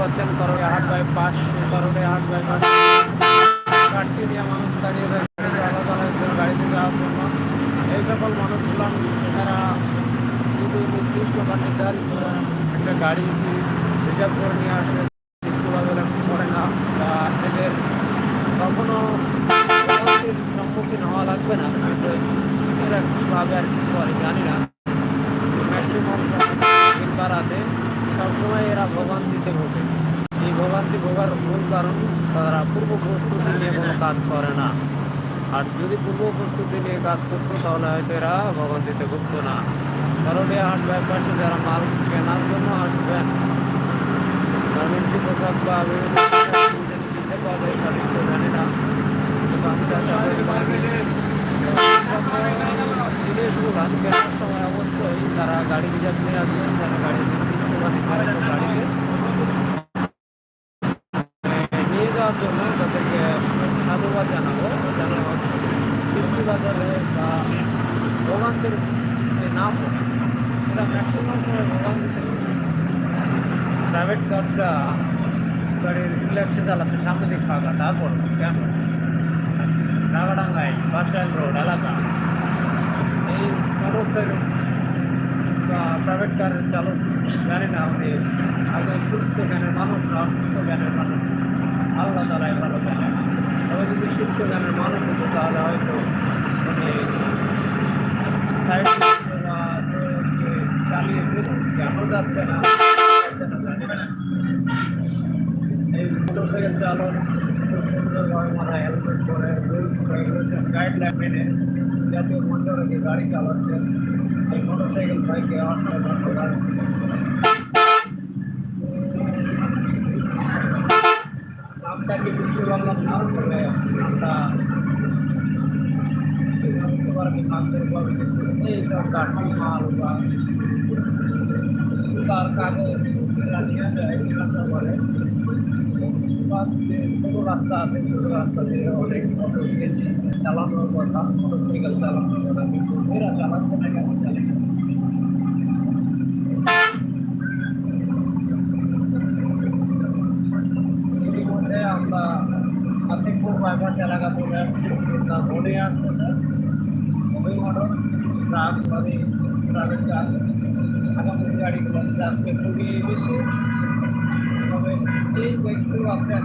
পাচ্ছেন করড়ে হাট বাইপাস করড়ে হাট বাইপাস ঘাটটি দিয়ে মানুষ দাঁড়িয়ে রয়েছে আলাদা আলাদা গাড়িতে যাওয়ার জন্য এই সকল মানুষগুলো তারা যদি নির্দিষ্ট বা নির্ধারিত একটা গাড়ি রিজার্ভ করে নিয়ে আসে করে না, বা এদের কখনো সম্মুখীন হওয়া লাগবে না। এরা কীভাবে আর কী করে জানি না ম্যাক্সিমাম দিন রাতে সবসময় এরা ভোগান্তিতে ভোগে এই ভোগান্তি ভোগার মূল কারণ তারা পূর্ব প্রস্তুতি নিয়ে কোনো কাজ করে না। আর যদি পূর্ব প্রস্তুতি নিয়ে কাজ করতো, তাহলে হয়তো এরা ভোগান্তিতে ভুগতো না। কারণ এই হাট ব্যাপারে যারা মাল কেনার জন্য আসবেন গার্মেন্টসি পোশাক বা সময় অবশ্যই তারা গাড়ি রিজার্ভ নিয়ে আসবেন যারা গাড়ি গাড়িতে নিয়ে যাওয়ার জন্য তাদেরকে সাধুবাদ জানাব যেন বৃষ্টিবাজারে বা ভোগান্তির না পড়ে এটা ম্যাক্সিমাম সময় ভোগান্তিতে প্রাইভেট কারটা সামনে দিক ফাঁকা, তারপর কেন রাগাডাঙ্গায় বাসাইল রোড, এলাকা। এই মোটরসাইকেল বা প্রাইভেট কারের চালক জানি না উনি আগে সুস্থ জ্ঞানের মানুষ অসুস্থ জ্ঞানের মানুষ। আল্লাহ তালাই ভালো জানে। তবে যদি সুস্থ জ্ঞানের মানুষ হতো, তাহলে হয়তো উনি সাইড চালিয়ে দিত কেন যাচ্ছে না যাচ্ছে না জানি না এই মোটরসাইকেল চালক খুব সুন্দরভাবে মাথায় হেলমেট করে রুলস রেগুলেশন গাইডলাইন মেনে জাতীয় মহাসড়কে গাড়ি চালাচ্ছেন এই মোটরসাইকেল বাইকে অসাধারণ ধন্যবাদ নামটাকে বুঝতে পারলাম না তবে আমরা বুঝতে পারবি নামদের পাবে কিন্তু এইসব কাঠি মাল বা সুতার কাগজ এরা নিয়ে যায় আসা বলে ছোট রাস্তা আছে, ছোট রাস্তা দিয়ে অনেক মোটরসাইকেল চালানোর কথা মোটরসাইকেল চালানোর কথা, কিন্তু এরা চালাচ্ছে না কেমন না ইতিমধ্যে আমরা কাশিমপুর বাইপাস এলাকা চলে আসছি তার রোডে আসতেছে। ওই মোটর ট্রাক লরি ট্রাকের কাজ আগামী গাড়িগুলো যাচ্ছে খুবই বেশি। তবে এই ব্যক্তি আছেন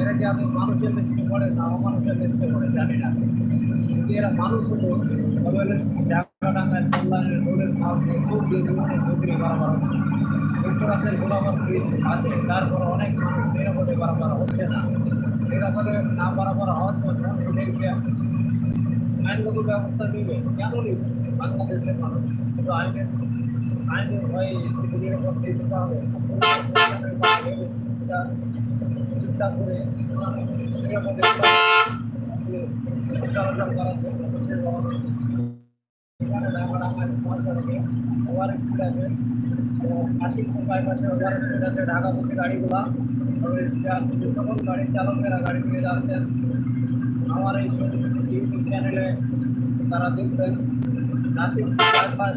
এরা কি আমি মানুষের লিস্টে পড়ে না অমানুষের লিস্টে পড়ে জানি না যদি এরা মানুষ হতো তবে ঢাকা ডাঙ্গায় কল্যাণের রোডের মাল দিয়ে খুব বিভিন্ন বিক্রি বারবার যুক্তরাজ্যের গোলাবাদ আছে তারপর অনেক মানুষ নিরাপদে বারবার হচ্ছে না। নিরাপদে না বারবার হওয়ার জন্য এদেরকে আইনগত ব্যবস্থা নেবে। কেন নেবে বাংলাদেশের মানুষ কিন্তু আইনের আইনের ভয়ে দিতে হবে এটা চিন্তা করে দেশের এখানে রাঙারাঙার মহাসড়কে ওভার স্পিড আছে এবং কাশিমপুর বাইপাসে ওভার স্পিড আছে ঢাকামুখী গাড়িগুলা তবে যা- যে সকল গাড়ি চালকেরা গাড়ি নিয়ে যাচ্ছেন আমার এই ইউটিউব চ্যানেলে তারা দেখবেন নাসিক বাইপাস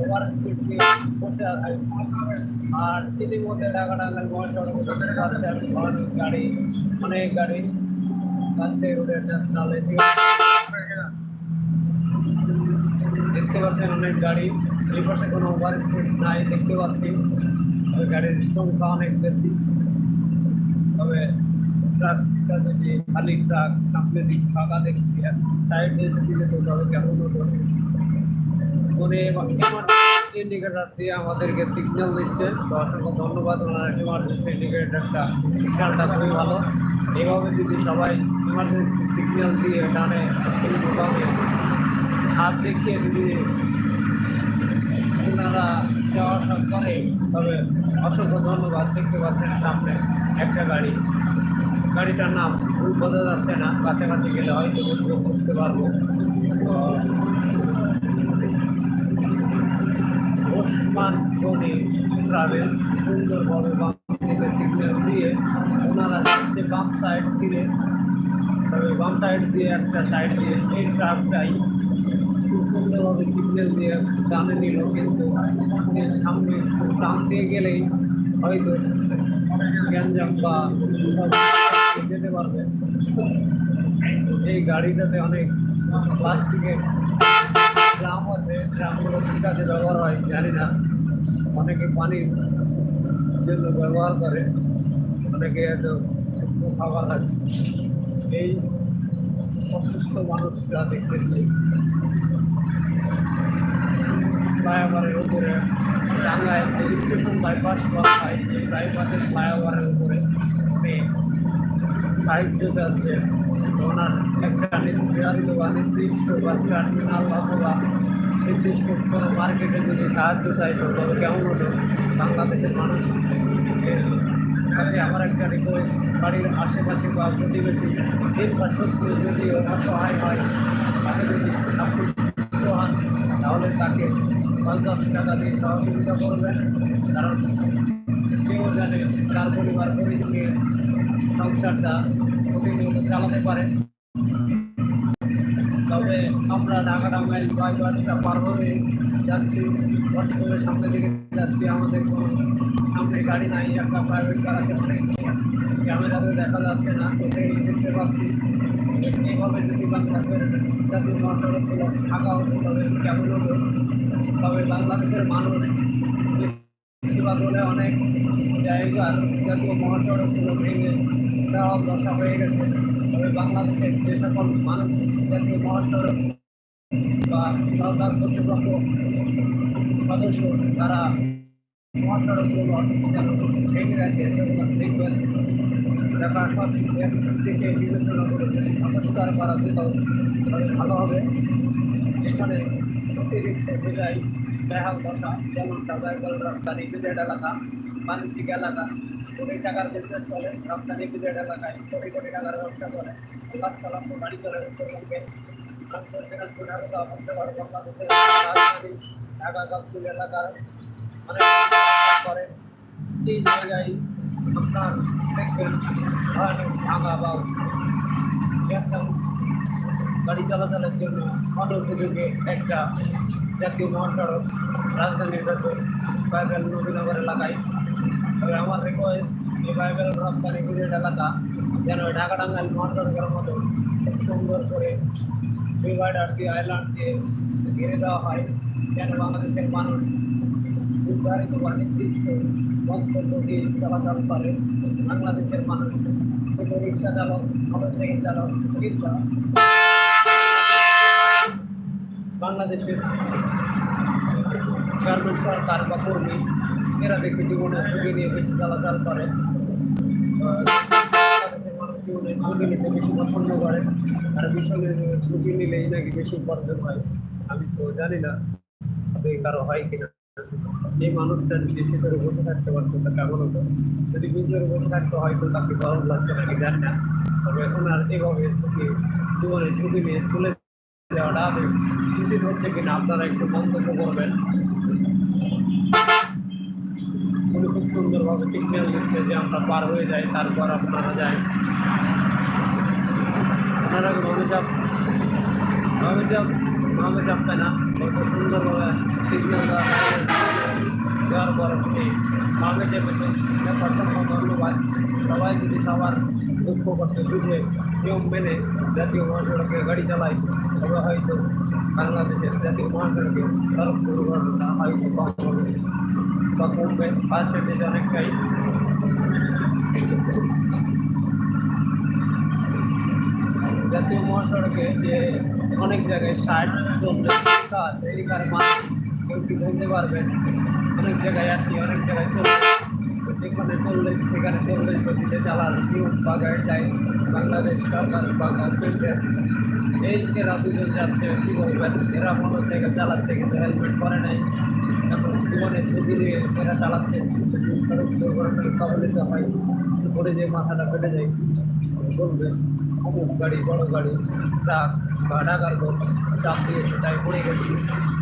ওভার স্পিড দিয়ে বসে আছে আর ইতিমধ্যে ঢাকা ঢাকার মহাসড়কে দেখতে পাচ্ছেন অনেক গাড়ি অনেক গাড়ি যাচ্ছে রোডের ন্যাশনাল এসি দেখতে পাচ্ছেন অনেক গাড়ি। এই পাশে কোনো ওভার স্পিড নাই দেখতে পাচ্ছি। তবে গাড়ির সংখ্যা অনেক বেশি। তবে ট্রাকটা যদি খালি ট্রাক সামনে দিক ফাঁকা দেখছি, আর সাইড দিয়ে তবে কেমন উনি ইন্ডিকেটার দিয়ে আমাদেরকে সিগন্যাল দিচ্ছে। তো অসংখ্য ধন্যবাদ ওনার ইমার্জেন্সি ইন্ডিকেটারটা সিগন্যালটা খুবই ভালো। এইভাবে যদি সবাই ইমার্জেন্সি সিগন্যাল দিয়ে ডানে হাত দেখিয়ে যদি ওনারা যাওয়া আসা করে, তবে অসংখ্য ধন্যবাদ দেখতে পাচ্ছেন সামনে একটা গাড়ি। গাড়িটার নাম ভুল বোঝা যাচ্ছে না, কাছাকাছি গেলে হয়তো বুঝব, বুঝতে পারব। ওসমান গনি ট্রাভেলস সুন্দরভাবে বাংলাদেশে সিগন্যাল দিয়ে ওনারা যাচ্ছে বাম সাইড দিয়ে। তবে বাম সাইড দিয়ে একটা সাইড দিয়ে, এই ট্রাকটাই খুব সুন্দরভাবে সিগন্যাল দিয়ে টানে নিল, কিন্তু সামনে টান দিয়ে গেলেই হয়তো গ্যাঞ্জাম বা যেতে পারবে। এই গাড়িটাতে অনেক প্লাস্টিকের ড্রাম আছে, ড্রামগুলো কী কাজে ব্যবহার হয়, জানি না। অনেকে পানির জন্য ব্যবহার করে, অনেকে হয়তো শুকনো খাবার আছে। এই অসুস্থ মানুষরা দেখতেছি ফ্লাইওভারের উপরে। টাঙ্গায় যে স্টেশন বাইপাস করা হয়, সেই বাইপাসের ফ্লাইওভারের উপরে। মেয়ে সাহায্য যাচ্ছে ওনার একটা নির্ধারিত বা নির্দিষ্ট বাস টার্মিনাল অথবা নির্দিষ্ট কোনো মার্কেটে যদি সাহায্য চাইতো, তবে কেমন হতো? বাংলাদেশের মানুষ কাছে আমার একটা রিকোয়েস্ট বাড়ির আশেপাশে বা প্রতিবেশী দিন বা শত্রু যদি অসহায় হয়, তাকে যদি সুস্থ হন তাহলে তাকে পাঁচ দশ টাকা দিয়ে সহযোগিতা করবেন কারণ সেও জানে তার পরিবার পরিজনের সংসারটা প্রতিনিয়ত চালাতে পারে তবে আমরা ঢাকা টাঙ্গাইল বাইপাসটা পার হয়ে যাচ্ছি কষ্ট করে সামনের দিকে যাচ্ছি আমাদের কোনো সামনে গাড়ি নাই একটা প্রাইভেট কার আছে অনেক ক্যামেরাতে দেখা যাচ্ছে না চোখেই দেখতে পাচ্ছি এইভাবে যদি বাংলাদেশের জাতীয় মহাসড়কগুলো থাকা হতো তবে কেমন হতো তবে বাংলাদেশের মানুষ হলে অনেক জায়গার জাতীয় মহাসড়কগুলো ভেঙে দেওয়া দশা হয়ে গেছে। তবে বাংলাদেশের যে সকল মানুষ জাতীয় মহাসড়ক বা সরকার কর্তৃপক্ষ সদস্য তারা মহাসড়কগুলো যেন ভেঙে গেছে দেখবেন দেখা সব থেকে বিবেচনা করে সংস্কার করা যেত তাহলে ভালো হবে। এখানে অতিরিক্ত বোঝাই বেহাল দশা যেমন টাকার রপ্তানি বিদেট এলাকা বাণিজ্যিক এলাকা কোটি টাকার বিজনেস চলে রপ্তানি বিদেট এলাকায় কোটি কোটি টাকার ব্যবসা করে গাড়ি চলে উত্তরবঙ্গে বাংলাদেশের ঢাকা গাবতুল এলাকার অনেক করে এই জায়গায় আপনার দেখবেন ভাঙা বা গাড়ি চলাচলের জন্য অনুপযোগী একটা জাতীয় মহাসড়ক রাজধানীর ভেতর বাইবেল নবীনগর এলাকায়। তবে আমার রিকোয়েস্ট এই বাইবেল রপ্তানি গুজরাট এলাকা যেন ঢাকা টাঙ্গাইল মহাসড়কের মতো সুন্দর করে ডিভাইডার দিয়ে আইল্যান্ড দিয়ে ঘিরে দেওয়া হয়, যেন বাংলাদেশের মানুষ নির্ধারিত বা নির্দিষ্ট গন্তব্য দিয়ে চলাচল করে। বাংলাদেশের মানুষ ছোটো রিক্সা চালক, মোটরসাইকেল চালক, কিংবা বাংলাদেশের গার্মেন্ট সরকার বা কর্মী, এরা দেখে জীবনের ঝুঁকি নিয়ে বেশি চলাচল করে। মানুষ ঝুঁকি নিতে বেশি পছন্দ করে। আর মিশনের ঝুঁকি নিলেই নাকি বেশি উপার্জন হয়, আমি তো জানি না কারও হয় কিনা। এই মানুষটা যদি ভিতরে বসে থাকতে পারতো তা কেমন হতো? যদি ভিতরে বসে থাকতে হয়তো তাকে গরম লাগতো নাকি? জানি না। তবে এখন আর এভাবে ঝুঁকি জীবনের ঝুঁকি নিয়ে চলে দেওয়াটা উচিত হচ্ছে কিনা আপনারা একটু মন্তব্য করবেন। উনি খুব সুন্দরভাবে সিগন্যাল দিচ্ছে যে আমরা পার হয়ে যাই, তারপর আপনারা যাই আপনারা নমে চাপ নমে চাপবে না? কত সুন্দরভাবে সিগন্যাল দেওয়ার পর আপনি নমে চেপেছেন অসংখ্য ধন্যবাদ। সবাই যদি সবার দুঃখ কষ্ট বুঝে নিয়ম মেনে জাতীয় মহাসড়কে গাড়ি চালায় তবে হয়তো বাংলাদেশের জাতীয় মহাসড়কে সড়ক দুর্ঘটনা হয়তো কম হবে বা কমবে পার্সেন্টেজ অনেকটাই জাতীয় মহাসড়কে যে অনেক জায়গায় ষাট চল্লিশ আছে এখানে মানুষ কেউ কি বলতে পারবেন অনেক জায়গায় আসি, অনেক জায়গায় তো যেখানে চল্লিশ, সেখানে চল্লিশ গতিতে চালার নিয়ম বা গাইডলাইন বাংলাদেশ সরকার বা গভর্নমেন্টের এই এরা দুজন যাচ্ছে, কী বলবেন এরা মোটরসাইকেল চালাচ্ছে কিন্তু হেলমেট পরে নাই। এখন জীবনে ঝুঁকি নিয়ে এরা চালাচ্ছে। সড়ক দুর্ঘটনায় কবলিত হয়। পরে যে মাথাটা ফেটে যায় বলবে, অমুক গাড়ি, বড় গাড়ি, ট্রাক বা ঢাকার চাপ দিয়েছে তাই পড়ে গেছি।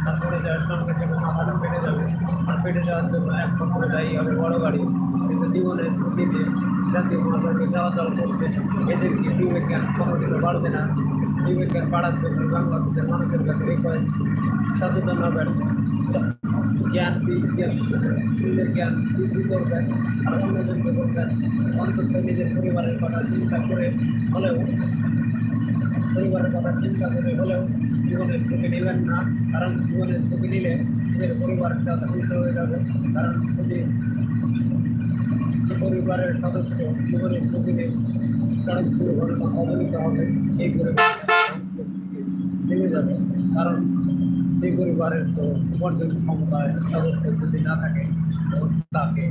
তারপরে যাওয়ার সঙ্গে সঙ্গে মাথাটা ফেটে যাবে। আর ফেটে যাওয়ার জন্য এক করে দায়ী হবে বড় গাড়ি। জীবনের ঝুঁকিতে জাতীয় মহাসড়কে যাওয়া করছে, এদেরকে বিবেজ্ঞান কোনোদিনও বাড়বে না। বিবেজ্ঞান বাড়ার জন্য বাংলাদেশের মানুষের কাছে রিকোয়েস্ট সচেতন হবেন জ্ঞান বিজ্ঞান, নিজের জ্ঞান বৃদ্ধি করবেন আর অন্যজনকে বলবেন, অন্তত নিজের পরিবারের কথা চিন্তা করে হলেও, পরিবারের কথা চিন্তা করে হলেও জীবনের ঝুঁকি নেবেন না। কারণ জীবনের ঝুঁকি নিলে নিজের পরিবারটা ধ্বংস হয়ে যাবে। কারণ যদি পরিবারের সদস্য জীবনের নিয়ে সড়ক দুর্ঘটনা অবনীত হবে, সেই পরিবার নেমে যাবে। কারণ সেই পরিবারের তো উপার্জন ক্ষমতায় সদস্য যদি না থাকে তাকে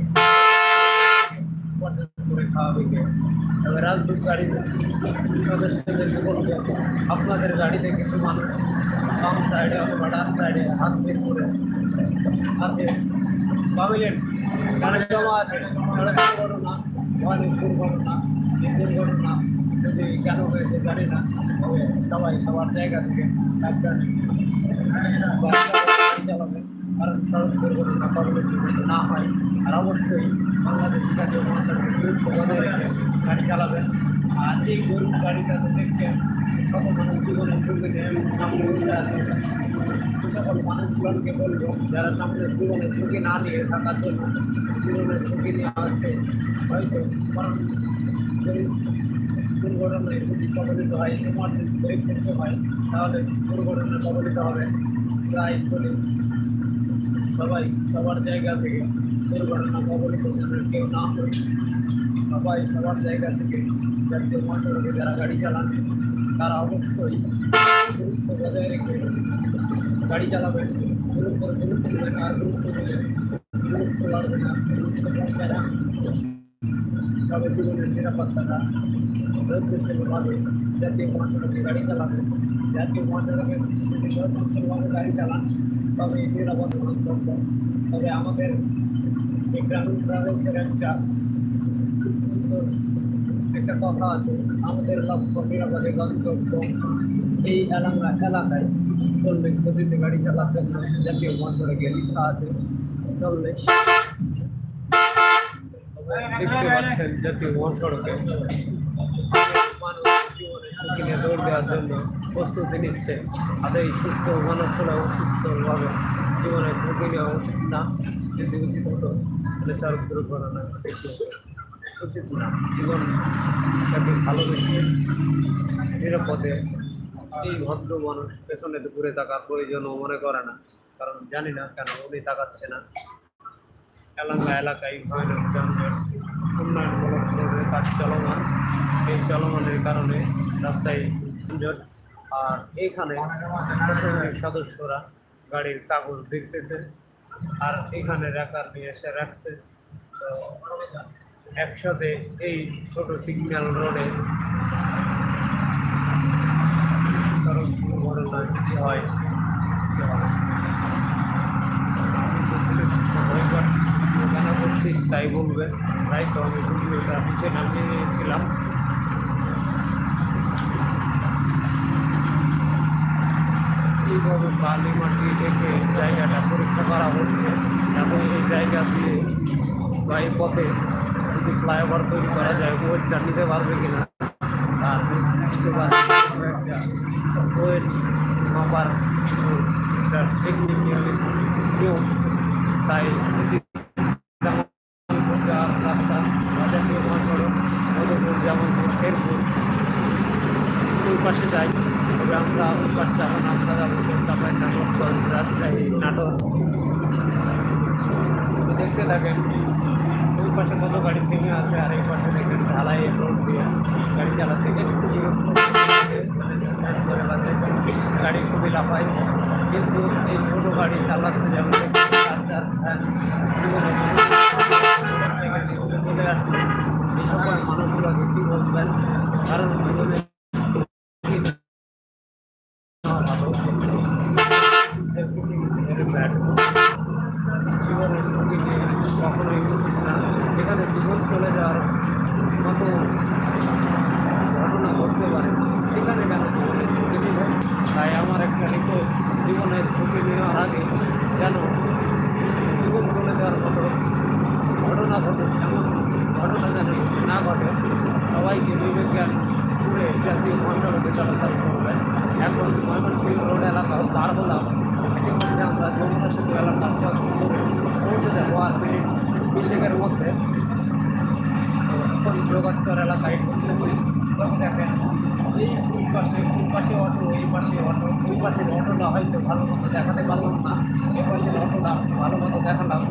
উপার্জন করে খাওয়াবে তবে রাজদূত গাড়িতে সদস্যদেরকে বলব আপনাদের গাড়িতে কিছু মানুষ বাম সাইডে অথবা ডান সাইডে হাত বেশ করে আছে। ভাবিলেন গাড়ি জমা আছে। সড়ক দুর্ঘটনা ভয়ানক দুর্ঘটনা এই দুর্ঘটনা যদি কেন হয়েছে জানি না, তবে সবাই সবার জায়গা থেকে গাড়ি চালাবেন কারণ সড়ক দুর্ঘটনা পরবর্তী না হয়, আর অবশ্যই বাংলাদেশ জাতীয় মহাসড়কের গুরুত্ব বজায় রেখে গাড়ি চালাবেন। আর এই গরুর গাড়িটাতে দেখছেন কত মানুষ জীবনের ঝুঁকিতে সামনে উঠে আছে সে সকল মানুষগুলোকে বলব যারা সামনে জীবনের ঝুঁকি না নিয়ে থাকার জন্য জীবনের ঝুঁকি নিয়ে আসছে হয়তো কারণ যদি দুর্ঘটনায় যদি কবলিত হয় এমার্জেন্সি ব্রেক করতে হয় তাহলে দুর্ঘটনায় কবলিত হবে প্রায় চলে সবাই সবার জায়গা থেকে দুর্ঘটনা কবলিত যেন কেউ না হয় সবাই সবার জায়গা থেকে জাতীয় মহাসড়কে যারা গাড়ি চালান তারা অবশ্যই রেখে গাড়ি চালাবেন গুরুত্ব গুরুত্ব দেবেন আর গুরুত্ব দিলে গুরুত্ব বাড়বে না, গুরুত্ব পৌঁছায় না। জীবনের নিরাপত্তাটা গাড়ি চালাবেন জাতীয় মহাসড়কে ধৈর্যশীলভাবে গাড়ি চালান, তবে নিরাপদ গন্তব্য তবে আমাদের এই গ্রামীণ ট্রাভেলসের একটা সুন্দর একটা কথা আছে। আমাদের লক্ষ্য নিরাপদে গন্তব্য এই এলাকা এলাকায়। চল্লিশ গতিতে গাড়ি চালাতে জাতীয় মহাসড়কে লেখা আছে। চল্লিশ দেখতে পাচ্ছেন জাতীয় মহাসড়কে দৌড় দেওয়ার জন্য প্রস্তুতি নিচ্ছে। আর এই সুস্থ মানুষরা অসুস্থভাবে জীবনের ঝুঁকি নেওয়া উচিত না। যদি উচিত হতো তাহলে সড়ক দুর্ঘটনা ঘটেছে উচিত না। জীবনটাকে ভালোবেসে নিরাপদে এই ভদ্র মানুষ পেছনে ঘুরে থাকার প্রয়োজনও মনে করে না। কারণ জানি না কেন উনি তাকাচ্ছে না। এলাকা এলাকায় ভয়ানক যানজট উন্নয়নমূলক প্রকল্পের কাজ চলমান। এই চলমানের কারণে রাস্তায় যানজট। আর এইখানে প্রশাসনিক সদস্যরা গাড়ির কাগজ দেখতেছে। আর এখানে রাখার নিয়ে এসে রাখছে। তো একসাথে এই ছোট সিগন্যাল রোডে হয়। করছিস তাই বলবেন তাই তো আমি ভিডিওটা নিচে নামিয়ে নিয়েছিলাম। এইভাবে বালি মাটি রেখে জায়গাটা পরীক্ষা করা হচ্ছে। এবং এই জায়গা দিয়ে বা এই পথে যদি ফ্লাইওভার তৈরি করা যায় ওয়েটটা নিতে পারবে কিনা আর নির্দিষ্ট বা একটা ওয়েট মাপার কিছু টেকনিক্যালি নিয়ম তাই যদি যাওয়ার রাস্তা জাতীয় মহাসড়ক মধুপুর জামালপুর শেরপুর ওই পাশে যাই তবে আমরা ওই পাশে যাব না আমরা যাব কলকাতায় নাটকগঞ্জ রাজশাহী নাটক তো দেখতে থাকেন ওই পাশে কত গাড়ি থেমে আছে আর এই পাশে দেখেন ঢালাই রোড দিয়ে গাড়ি চালাতে গেলে খুবই গাড়ি খুবই লাফায় কিন্তু এই ছোটো গাড়ি চালাচ্ছে যেমন চার্জার ফ্যান জীবনে চলে আসছে এই সকল মানুষগুলোকে কী বলবেন কারণ জীবনে ভালো ব্যাড জীবনের ঝুঁকি নিয়ে কখনোই উচিত না সেখানে জীবন চলে যাওয়ার মতো ঘটনা ঘটতে পারে সবাইকে বিবেজ্ঞান করে জাতীয় মহাসড়কে চলাচল করবেন এখন ময়মনসিংহ রোড এলাকাও পার হলাম ইতিমধ্যে আমরা যমুনা সেতু এলাকার পথ ধরে পৌঁছে যাব আর মিনিট বিশেকের মধ্যে যোগাচর এলাকায় তবে দেখেন, এই দুই পাশে দুই পাশে অটো, এই পাশে অটো, দুই পাশের অটোটা হয়তো ভালো মতো দেখাতে পারলাম না। এই পাশের অটোটা ভালো মতো দেখালাম।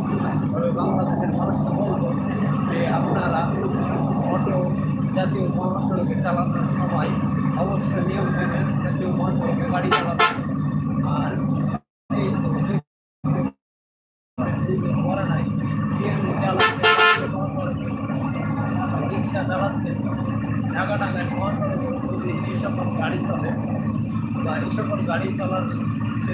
বাংলাদেশের মানুষকে বলব যে, আপনারা অটো জাতীয় মহাসড়কে চালানোর সময় অবশ্যই নিয়ম মেনে জাতীয় মহাসড়কে গাড়ি চালাবেন। আর এই করা নাই সিএনজি চালাচ্ছে মহাসড়কে রিক্সা চালাচ্ছে ঢাকা ঢাকায় মহাসড়কে যদি এই সকল গাড়ি চলে বা এই সকল গাড়ি চলার যে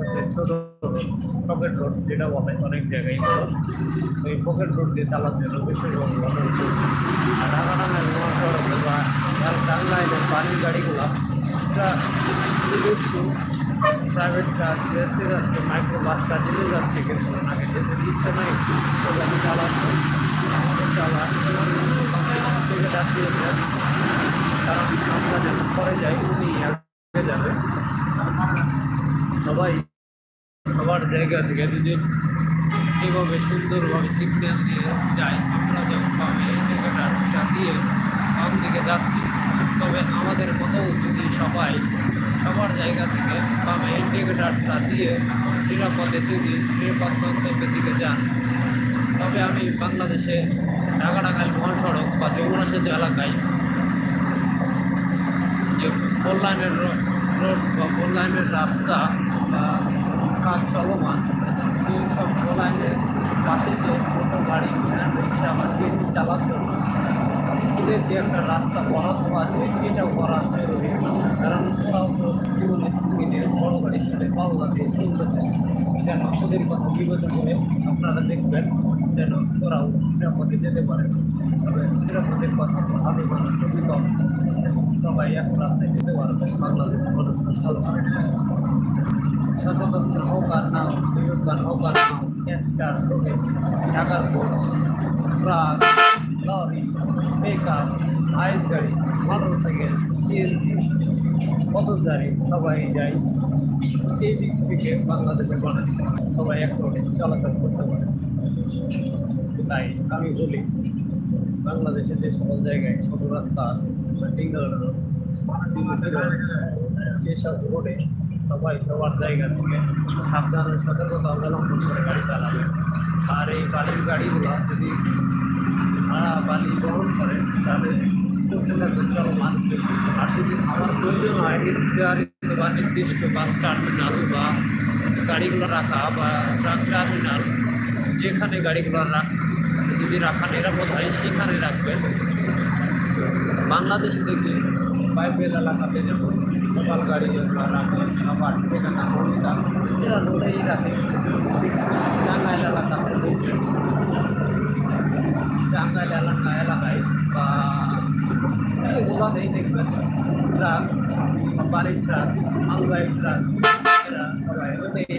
আছে, ছোট পকেট রোড যেটা বলে অনেক জায়গায় ওই পকেট রোড দিয়ে চালাতে জন্য বেশিরভাগ আর নাগারাজের মহাসড়কে বা টাঙ্গাইলের বাড়ির গাড়িগুলো এটা একটু প্রাইভেট কার যেতে যাচ্ছে মাইক্রো বাসটা যেতে যাচ্ছে কিন্তু ওনাকে যেতে দিচ্ছে না একটু। চালাচ্ছে। আমাদের চালা কারণ আমরা যখন পরে যাই, উনি আগে যাবে। সবাই সবার জায়গা থেকে যদি এভাবে সুন্দরভাবে সিগন্যাল দিয়ে যাই আমরা যখন বামে এই জায়গাটা দিয়ে বাম দিকে যাচ্ছি, তবে আমাদের মতো যদি সবাই সবার জায়গা থেকে বামে ইন্ডিকেটারটা দিয়ে নিরাপদে যদি নিরাপদ গন্তব্যের দিকে যান, তবে আমি বাংলাদেশে ঢাকা ঢাকায় মহাসড়ক বা যমুনা সেতু এলাকায় যে ফোর লাইনের রোড বা ফোর লাইনের রাস্তা বা কাজ চলমান। সেই সব লাইনের পাশে যে ছোটো গাড়ি রিক্সা বা সিএনজি চালাচ্ছে ওদের যে একটা রাস্তা বরাদ্দ আছে, এটাও করা জরুরি। কারণ ওরাও তো জীবনে ঝুঁকিতে বড় গাড়ির সাথে পাল্লা দিয়ে চলতেছে যেন ওদের কথা বিবেচনা করে আপনারা দেখবেন যেন ওরাও নিরাপদে যেতে পারে। তবে নিরাপদের কথা আমি মানুষ খুবই কম। সবাই এখন রাস্তায় যেতে পারবে বাংলাদেশের মানুষ সচেতন হোক আর না হোক বিবেকবান হোক আর ট্রাক লরি পিকআপ হাইস গাড়ি মোটর সাইকেল সিএনজি পথচারী সবাই যায় এই দিক থেকে বাংলাদেশের মানুষ সবাই এক চলাচল করতে পারে তাই আমি বলি বাংলাদেশে যে সকল জায়গায় ছোট রাস্তা আছে বা সিঙ্গেল রোড সেসব রোডে সবাই সবার জায়গা থেকে সাবধানে সতর্কতা অবলম্বন করে গাড়ি চালাবে। আর এই বালির গাড়িগুলো যদি ভাড়া বালি গ্রহণ করে, তাহলে আর যদি আমার প্রয়োজন বা নির্দিষ্ট বাস টার্মিনাল বা গাড়িগুলো রাখা বা ট্রাক টার্মিনাল, যেখানে গাড়িগুলো রাখ যদি রাখা নিরাপদ হয়, সেখানে রাখবেন। বাংলাদেশ থেকে বাইবেল এলাকাতে যেমন লোকাল গাড়ি যেগুলো রাখে আবার ঠিকানা হরিদা এরা রোডেই রাখে টাঙ্গাইল এলাকাতে দেখবেন টাঙ্গাইল এলাকা এলাকায় বা এগুলোতেই দেখবেন ট্রাক বা বাড়ির ট্রাক মালবাহী ট্রাক এরা সবাই ওতেই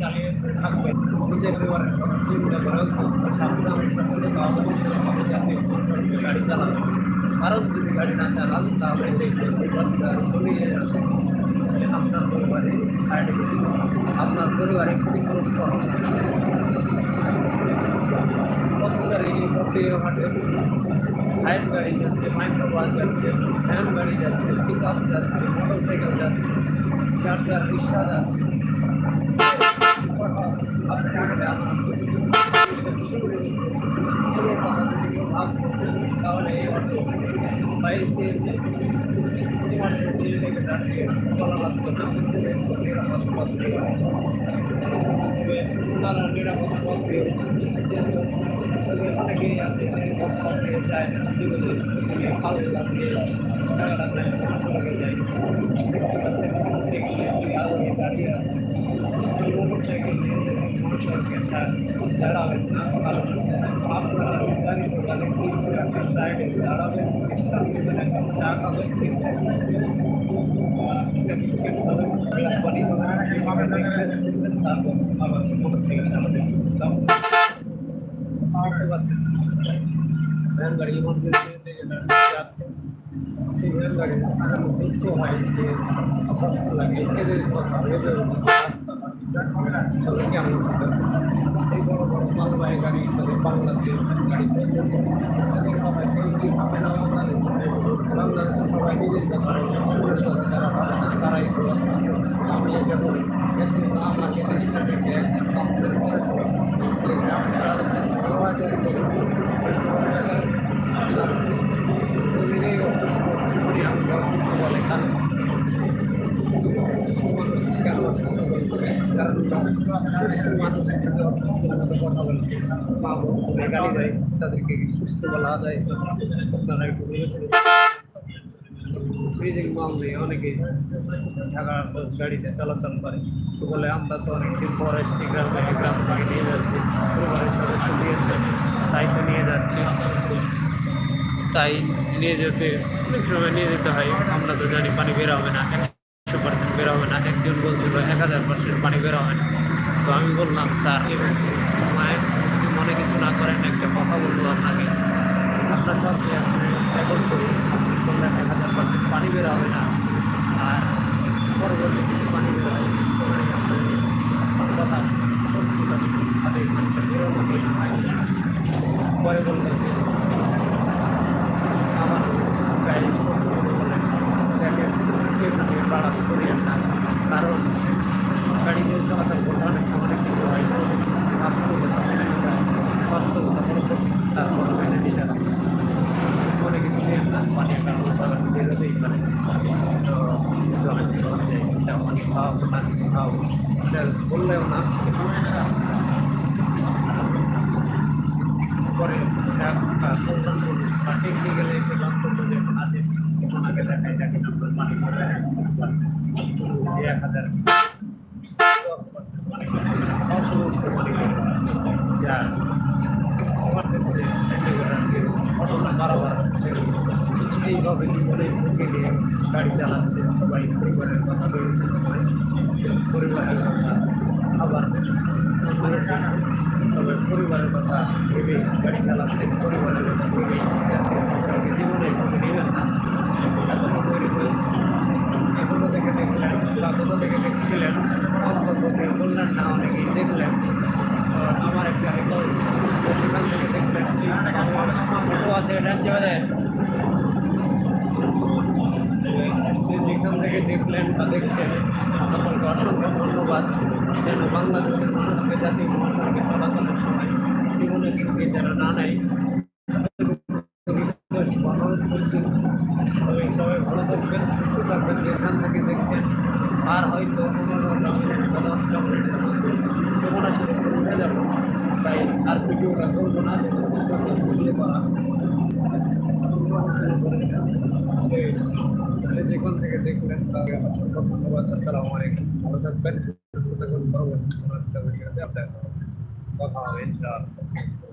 চালিয়ে থাকবে। চিন্তা করা সাবধানের সকলে হবে যাতে গাড়ি চালাবে কারণ যদি গাড়ি না চালান, তাহলে সেই চলিয়ে আসে। আপনার পরিবারে আপনার পরিবারে ক্ষতিগ্রস্ত হবে। পথচারী হাটে। হাইট গাড়ি যাচ্ছে মাইক্রো বাস যাচ্ছে, ভ্যান গাড়ি যাচ্ছে পিক আপ যাচ্ছে মোটর সাইকেল যাচ্ছে চার চার রিক্সা যাচ্ছে তাহলে এই অটো সিএনজি ইমার্জেন্সি দাঁড়িয়ে চলা লাগতো না নিরাপদ পথ তারা নিরাপদ অনেকেই আছে নিরাপদ পথ দিয়ে যায় না যেগুলো খাল লাগিয়ে টাকা লাগে লাগে যায় দেখতে পাচ্ছেন মোটরসাইকেল আগে দাঁড়িয়ে আছে মোটরসাইকেল নিয়ে মানুষকে দাঁড়াবেন না কারণ আপনারা গাড়ি ঘোড়ালে কি আপনি সাইডে দাঁড়াবেন বিশ্রাম নেবেন একটা চা খাবেন একটা বিস্কিট খাবেন গ্লাস পানি খাবেন এইভাবে দেখবেন তারপর আবার মোটরসাইকেল চালাবেন দেখতে পাচ্ছেন ভ্যান গাড়ি ইমার্জেন্সি যাচ্ছে, সেই ভ্যান গাড়ি দুঃখ হয়, যে কষ্ট লাগে, এদের কথা এদের কেমন এই বড় বড় মালবাহী গাড়ি হিসাবে আমাকে চেষ্টা থেকে আপনাদের করেছি যে আপনারা সহযোগী নিজেই অসুস্থ উনি আমাকে অসুস্থ বলে কারণ কেন অসুস্থ বলতে কারণ সুস্থ মানুষ যদি অসুস্থ মতো কথা বলছে গালি দেয় তাদেরকে সুস্থ বলা যায়, আপনারা একটু ভেবেছেন ফ্রিজিং মাল নেই অনেকেই ঢাকা গাড়িতে চলাচল করে। বলে, আমরা তো অনেকদিন পর এসছি, গ্রামে গ্রাম থেকে নিয়ে যাচ্ছি, পরিবারের সদস্য দিয়েছে, তাই তো নিয়ে যাচ্ছি। তাই নিয়ে যেতে, অনেক সময় নিয়ে যেতে হয়। আমরা তো জানি পানি বের হবে না, একশো পার্সেন্ট বের হবে না। একজন বলছিল, এক হাজার পার্সেন্ট পানি বের হবে না। তো আমি বললাম, স্যার মনে কিছু না করেন, একটা কথা বলব আপনাকে। আপনার সব রেকর্ড করুন। আপনি এক হাজার পার্সেন্ট পানি বের হবে না। আর পরবর্তী কিছু পানি বের হয় পরে আমার কারণ গাড়ি চলাচল করতে অনেক সময় অনেক কিছু হয় বাস্তবতা মেনে নিতে হয় বাস্তবতা বড় তারপর মেনে নিতে হয় মনে কিছু নিয়ে না পানি কারণ তারা বেরোতেই পারে তো জলে জল যায় যেমন খাওয়াবো না কিছু খাওয়াবো এটা বললেও না পরে টেকনিক্যালি এসে গন্তব্য যে আছে ওনাকে দেখাই দেখেন আপনার পানি পড়ে এক হাজার এইভাবে জীবনে ঢুকে নিয়ে গাড়ি চালাচ্ছে সবাই পরিবারের কথা ভেবেছে পরিবারের কথা আবার সংসারের জন্য তবে পরিবারের কথা ভেবে গাড়ি চালাচ্ছে পরিবারের কথা ভেবে জীবনে নেবেন না। এখনও তৈরি হয়েছে। এখনও থেকে দেখলেন বা কোথা থেকে দেখছিলেন। অন্তত কেউ বললেন, না, অনেকেই দেখলেন। আমার একটা রেকর্ড দেখলেন আমার আছে এটা যেখান থেকে দেখলেন বা দেখছেন, সকলকে অসংখ্য ধন্যবাদ। যেন বাংলাদেশের মানুষকে জাতীয় মহাসড়কে চলাচলের সময় জীবনের ঝুঁকি যেন না নেয় সবাই ভালো থাকবেন সুস্থ থাকবেন যেখান থেকে দেখছেন আর হয়তো পনেরোটা মিনিট দশটা মিনিটের মধ্যে যমুনা সেতুতে উঠে যাব তাই আর ভিডিওটা করব না ভিডিও করা যেখান থেকে দেখলেন তাকে অসংখ্য ধন্যবাদ, আসসালামু আলাইকুম। ভালো থাকবেন। সুস্থ থাকবেন পরবর্তী কোনো